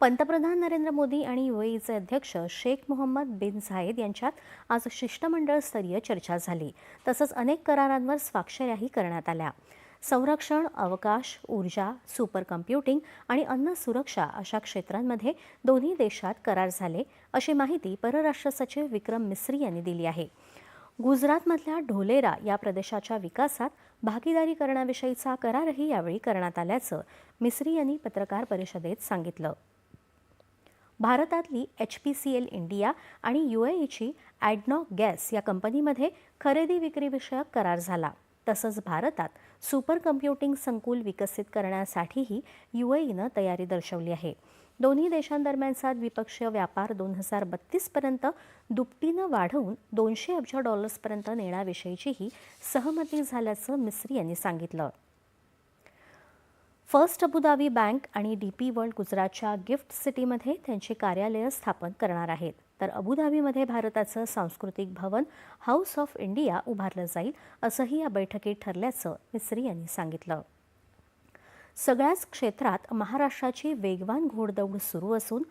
पंतप्रधान नरेंद्र मोदी आणि युएईचे अध्यक्ष शेख मोहम्मद बिन झायेद यांच्यात आज शिष्टमंडळ स्तरीय चर्चा झाली. तसंच अनेक करारांवर स्वाक्षऱ्याही करण्यात आल्या. संरक्षण अवकाश ऊर्जा सुपर कम्प्युटिंग आणि अन्न सुरक्षा अशा क्षेत्रांमध्ये दोन्ही देशात करार झाले अशी माहिती परराष्ट्र सचिव विक्रम मिस्री यांनी दिली आहे. गुजरातमधल्या ढोलेरा या प्रदेशाच्या विकासात भागीदारी करण्याविषयीचा करारही यावेळी करण्यात आल्याचं मिस्री यांनी पत्रकार परिषदेत सांगितलं. भारतातली H P C L India आणि युएईची ॲडनॉक गॅस या कंपनीमध्ये खरेदी विक्रीविषयक करार झाला. तसंच भारतात सुपर कम्प्युटिंग संकुल विकसित करण्यासाठीही युएईनं तयारी दर्शवली आहे. दोन्ही देशांदरम्यानचा द्विपक्षीय व्यापार दोन हजार बत्तीसपर्यंत दुपटीनं वाढवून दोनशे अब्ज डॉलर्सपर्यंत नेण्याविषयीचीही सहमती झाल्याचं मिस्री यांनी सांगितलं. फर्स्ट अबुधाबी बँक आणि डी पी वर्ल्ड गुजरातच्या गिफ्ट सिटीमध्ये त्यांची कार्यालयं स्थापन करणार आहेत. तर अबुधाबीमध्ये भारताचं सांस्कृतिक भवन हाऊस ऑफ इंडिया उभारलं जाईल असंही या बैठकीत ठरल्याचं मिस्री यांनी सांगितलं. सगळ्याच क्षेत्रात महाराष्ट्राची वेगवान घोडदौड सुरू असून